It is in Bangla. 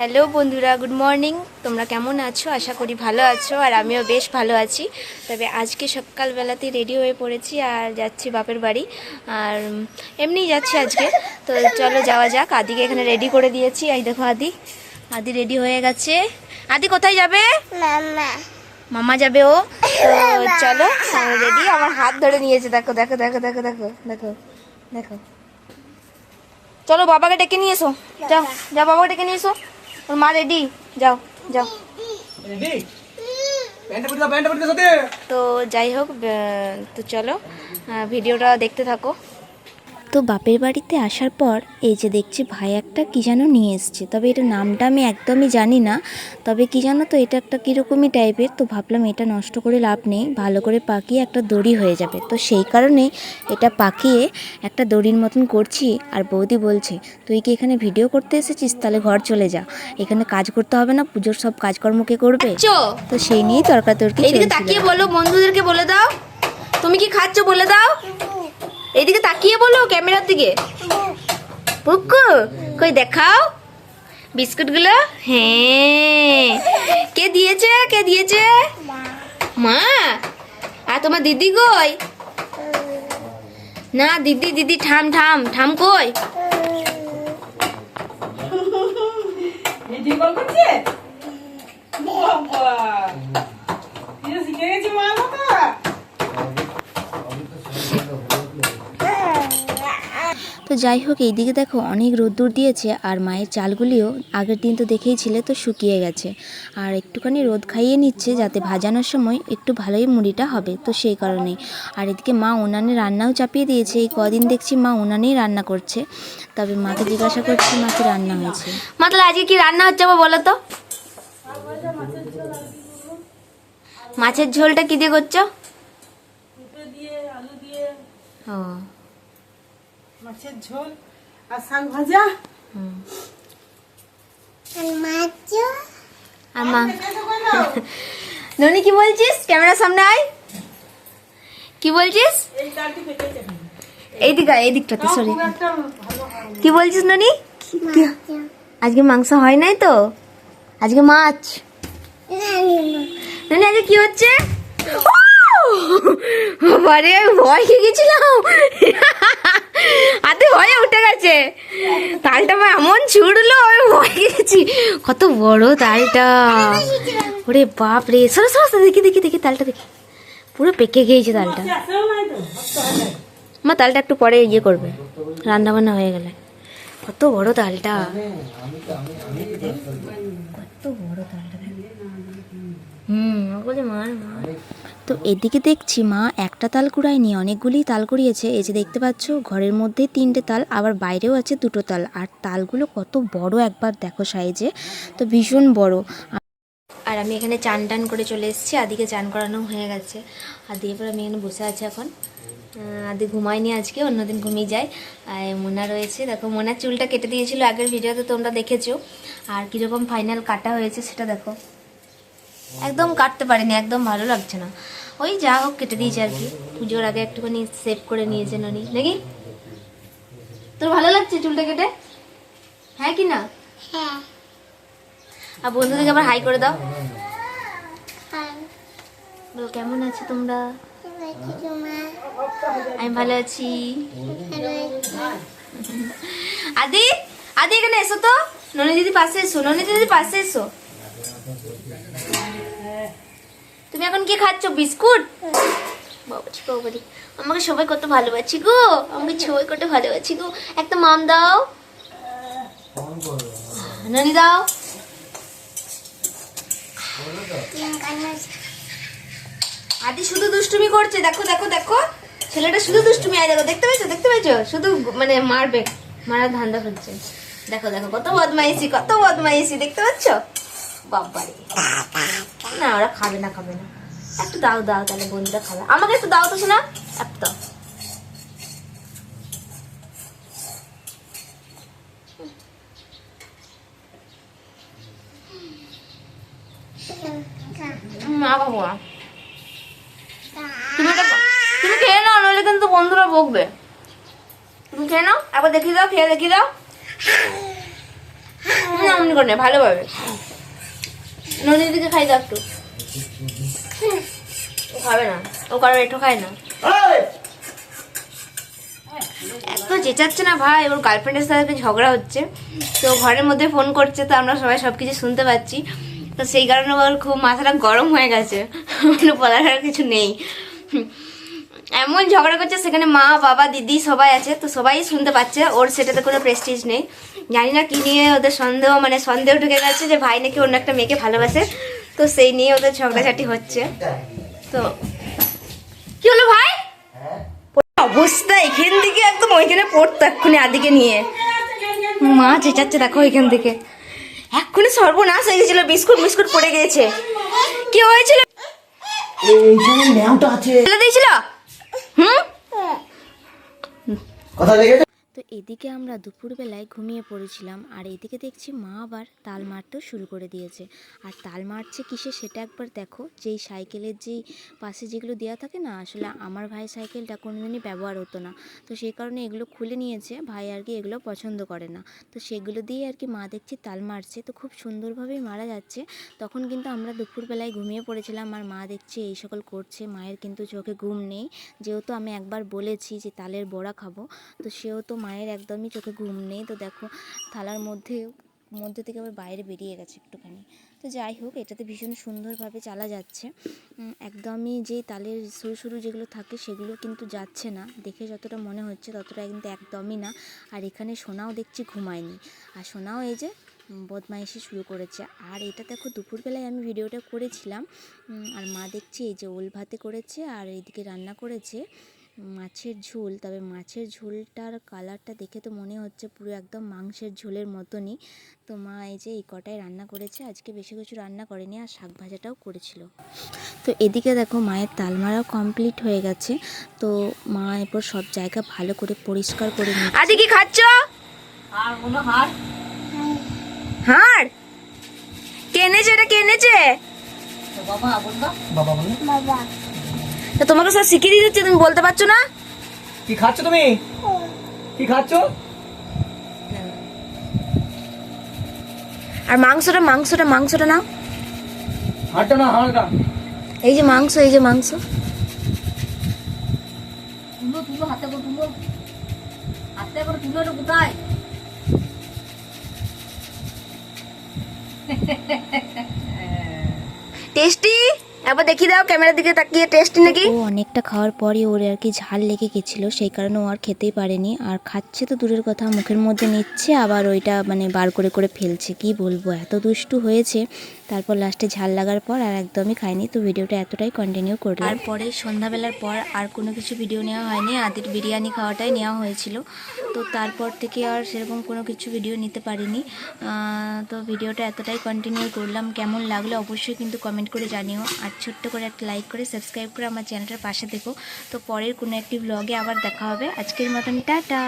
হ্যালো বন্ধুরা গুড মর্নিং। তোমরা কেমন আছো? আশা করি ভালো আছো আর আমিও বেশ ভালো আছি। তবে আজকে সকালবেলাতেই রেডি হয়ে পড়েছি আর যাচ্ছি বাপের বাড়ি। আর উম, এমনিই যাচ্ছি আজকে। তো চলো যাওয়া যাক। আদিকে এখানে রেডি করে দিয়েছি। এই দেখো আদি। আদি রেডি হয়ে গেছে। আদি কোথায় যাবে? মামা। মামা যাবে ও। তো চলো রেডি। আমার হাত ধরে নিয়েছে। দেখো দেখো দেখো দেখো দেখো দেখো দেখো। চলো বাবাকে ডেকে নিয়ে এসো। যাও যাও বাবাকে ডেকে নিয়ে এসো। ওর মা রেডি যাও যাও রেডি প্যান্টটা পরে দাও প্যান্টটা পরে দাও সাথে তো যাই হোক আহ, তো চলো আহ, ভিডিওটা দেখতে থাকো তো বাপের বাড়িতে আসার পর এই যে দেখছি ভাই একটা কী যেন নিয়ে এসছে। তবে এটা নামটা আমি একদমই জানি না। তবে কী জানো তো এটা একটা কীরকমই টাইপের তো ভাবলাম এটা নষ্ট করে লাভ নেই ভালো করে পাকিয়ে একটা দড়ি হয়ে যাবে। তো সেই কারণে এটা পাকিয়ে একটা দড়ির মতন করছি আর বৌদি বলছে তুই কি এখানে ভিডিও করতে এসেছিস? তাহলে ঘর চলে যা। এখানে কাজ করতে হবে না পুজোর সব কাজকর্ম কে করবে? তো সেই নিয়েই তর্কাতর্কি তাকিয়ে বলো বন্ধুদেরকে বলে দাও। তুমি কি খাচ্ছ বলে দাও। এইদিকে তাকিয়ে বলো ক্যামেরার দিকে। বুকু কই দেখাও? বিস্কুটগুলো? হ্যাঁ। কে দিয়েছে? কে দিয়েছে? মা। আর তোমার দিদি কই? না, দিদি দিদি, ঠাম ঠাম। ঠাম কই? বাবা। কি শিখে গেছি মা বাবা তো যাই হোক এইদিকে দেখো অনেক রোদ্দুর দিয়েছে আর মায়ের চালগুলিও আগের দিন তো দেখেই দেখেইছিলে তো শুকিয়ে গেছে। আর একটুখানি রোদ খাইয়ে নিচ্ছে যাতে ভাজানোর সময় একটু ভালোই মুড়িটা হবে তো সেই কারণেই। আর এদিকে মা উনানে রান্নাও চাপিয়ে দিয়েছে এই কদিন দেখছি মা উনানেই রান্না করছে। তবে মাকে জিজ্ঞাসা করছি মা কি রান্না হয়েছে? মা তাহলে আজকে কি রান্না হচ্ছে বলো তো। মাছের ঝোলটা কি দিয়ে করছ? দিয়ে আলু দিয়ে। ও। মাছের ঝোল আর শাক ভাজা। ননি কি বলছিস? ক্যামেরার সামনে আয়। কি বলছিস? এইদিকে এই দিকটাতে সরি কি বলছিস ননি? আজকে মাংস হয় নাই তো? আজকে মাছ। ননি আজকে কি হচ্ছে? বারে আমি ভয় খেয়ে গেছিলাম। হাতে ভয়ে উঠে গেছে। তালটা আমার এমন ছুড়লো, আমি ভয় গেছি। কত বড় তালটা। ওরে বাপ রে, সরো সরো দেখি দেখি দেখি, তালটা দেখি। পুরো পেকে গিয়েছে তালটা। মা, তালটা একটু পরে ইয়ে করবে। রান্না বান্না হয়ে গেলে। কত বড় তালটা। কত বড় তালটা। হুম বলে মার মার। তো এদিকে দেখছি মা একটা তাল কুড়ায়নি অনেকগুলি তাল কুড়িয়েছে। এই যে দেখতে পাচ্ছ, ঘরের মধ্যে তিনটে তাল, আবার বাইরেও আছে দুটো তাল। আর তালগুলো কত বড় একবার দেখো সাইজে, তো ভীষণ বড়। আর আমি এখানে চান টান করে চলে এসেছি, আদিকে চান করানো হয়ে গেছে। আর দিয়ে পরে আমি এখানে বসে আছি এখন। আদি ঘুমায়নি আজকে, অন্যদিন ঘুমিয়ে যায়। আর মোনা রয়েছে। দেখো, মোনার চুলটা কেটে দিয়েছিল আগের ভিডিওতে তোমরা দেখেছ। আর কীরকম ফাইনাল কাটা হয়েছে সেটা দেখো। একদম কাটতে পারিনি একদম ভালো লাগছে না। ওই যা হোক কেটে দিয়েছে আর কি। পুজোর আগে একটুখানি সেভ করে নিয়েছে ননি। নাকি? তোর ভালো লাগছে চুলটা কেটে? হ্যাঁ কি না? হ্যাঁ। আর বন্ধুদেরকে আবার হাই করে দাও। কেমন আছো তোমরা? আমি ভালো আছি। আদি আদি এখানে এসো তো। ননি দিদি পাশে এসো ননি দিদি পাশে এসো। তুমি এখন কি খাচ্ছ? বিস্কুট? বাবাজি বাবাজি। আমাকে সবাই কত ভালোবাসি গো। আমাকে সবাই কত ভালোবাসি গো। একটা মাম দাও। ননি দাও। আদি শুধু দুষ্টুমি করছে। দেখো দেখো দেখো। ছেলেটা শুধু দুষ্টুমি আয় দেখো, দেখতে পেয়েছ? দেখতে পেয়েছ? শুধু মানে মারবে। মারার ধান্দা করছে দেখো দেখো, কত বদমাইশি কত বদমাইশি। দেখতে পাচ্ছ? বাবারে। না, ওরা খাবে না খাবে না। একটু দাও দাও, তাহলে বন্ধুরা খাবে। আমাকে একটু দাও তো শোনা একটু মা বাবা। তুমি তুমি খেয়ে নাও, নইলে কিন্তু বন্ধুরা বকবে। তুমি খেয়ে নাও, একবার দেখিয়ে দাও, খেয়ে দেখিয়ে দাও। না অমনি করে না, ভালোভাবে। ননির দিকে খাই দাও একটু। ও খাবে না। ও কারণ একটু খায় না। এত চেঁচাচ্ছে না ভাই ওর গার্লফ্রেন্ডের সাথে ঝগড়া হচ্ছে। তো ঘরের মধ্যে ফোন করছে তো আমরা সবাই সব কিছু শুনতে পাচ্ছি। তো সেই কারণে ওর খুব মাথাটা গরম হয়ে গেছে। মানে বলার আর কিছু নেই। এমন ঝগড়া করছে সেখানে মা বাবা দিদি সবাই আছে তো সবাই শুনতে পাচ্ছে। ওর সেটাতে কোনো প্রেস্টিজ নেই। জানি না কি নিয়ে ওদের সন্দেহ মানে সন্দেহ ঢুকে গেছে যে ভাই নাকি অন্য একটা মেয়েকে ভালোবাসে। তো সেই নিয়ে ওদের ঝগড়াঝাটি হচ্ছে। তো কি হলো ভাই? অবস্থা এখান থেকে একদম ওইখানে পড়তো এক্ষুনি আদিকে নিয়ে। মা চেঁচাচ্ছে দেখো ওইখান থেকে। এক্ষুনি সর্বনাশ হয়ে গেছিল বিস্কুট বিস্কুট পড়ে গিয়েছে। কি হয়েছিল? দিয়েছিল? হুম? কথা লেগেছে? তো এদিকে আমরা দুপুরবেলায় ঘুমিয়ে পড়েছিলাম, আর এদিকে দেখছি মা আবার তাল মারতেও শুরু করে দিয়েছে। আর তাল মারছে কিসে সেটা একবার দেখো। যেই সাইকেলের যেই পাশে যেগুলো দেওয়া থাকে না, আসলে আমার ভাই সাইকেলটা কোনোদিনই ব্যবহার হতো না। তো সেই কারণে এগুলো খুলে নিয়েছে, ভাই আর কি এগুলো পছন্দ করে না। তো সেগুলো দিয়ে আর কি মা দেখছি তাল মারছে। তো খুব সুন্দরভাবেই মারা যাচ্ছে। তখন কিন্তু আমরা দুপুরবেলায় ঘুমিয়ে পড়েছিলাম, আর মা দেখছি এই সকল করছে। মায়ের কিন্তু চোখে ঘুম নেই। যেহেতু আমি একবার বলেছি যে তালের বড়া খাব, তো সেও তো মায়ের একদমই চোখে ঘুম নেই। তো দেখো, থালার মধ্যে মধ্যে থেকে আবার বাইরে বেরিয়ে গেছে একটুখানি। তো যাই হোক, এটাতে ভীষণ সুন্দরভাবে চালা যাচ্ছে। একদমই যে তালের সরু সরু যেগুলো থাকে, সেগুলো কিন্তু যাচ্ছে না। দেখে যতটা মনে হচ্ছে, ততটা কিন্তু একদমই না। আর এখানে সোনাও দেখছি ঘুমায়নি। আর সোনাও এই যে বদমাইশি শুরু করেছে। আর এটা দেখো, দুপুরবেলায় আমি ভিডিওটা করেছিলাম। আর মা দেখছি এই যে ওল ভাতে করেছে, আর এইদিকে রান্না করেছে। মাছের ঝোল তবে মাছের ঝোলটার কালারটা দেখে তো মনে হচ্ছে পুরো একদম মাংসের ঝোলের মতনই। তো মা এই যে এই কটাই রান্না করেছে আজকে বেশি কিছু রান্না করেনি আর শাক ভাজাটাও করেছিল। তো এদিকে দেখো মায়ের তালমারাও কমপ্লিট হয়ে গেছে। তো মা এরপর সব জায়গা ভালো করে পরিষ্কার করে নিচ্ছে। আদি কি খাচ্ছ? আর কোনো হাড়? কে এনেছে এটা কেনেছে? বাবা বাবা বাবা। তো তোমাকে সব শিখিয়ে দিয়ে দিচ্ছে তুমি বলতে পারছ না? কি খাচ্ছ তুমি? কি খাচ্ছ? আর মাংসটা মাংসটা মাংসটা নাও। হাড়টা না হাড়টা এই যে মাংস এই যে মাংস। তুলো তুলো হাতে করে তুলো। হাতে করে তুলো কোথায়? টেস্টি? একবার দেখি দাও, ক্যামেরার দিকে তাকিয়ে টেস্টি নাকি ও, অনেকটা খাওয়ার পরে ওর আর কি ঝাল লেগে গেছিল, সেই কারণে ও আর খেতেই পারেনি। আর খাচ্ছে তো দূরের কথা, মুখের মধ্যে নিচ্ছে, আবার ওইটা মানে বার করে করে ফেলছে, কি বলব? এত দুষ্টু হয়েছে। তারপর লাস্টে ঝাল লাগার পর আর একদমই খাইনি, তো ভিডিওটা এতটাই কন্টিনিউ করলাম। আর পরে সন্ধ্যাবেলার পর আর কোনো কিছু ভিডিও নেওয়া হয়নি, আদির বিরিয়ানি খাওয়াটাই নেওয়া হয়েছিল। তো তারপর থেকে আর সেরকম কোনো কিছু ভিডিও নিতে পারিনি। তো ভিডিওটা এতটাই কন্টিনিউ করলাম। কেমন লাগল অবশ্যই কিন্তু কমেন্ট করে জানিও। আর ছোট্ট করে একটা লাইক করে সাবস্ক্রাইব করে আমার চ্যানেলটার পাশে দেখো তো পরের কোনো একটি ব্লগে আবার দেখা হবে। আজকের মতন টাটা!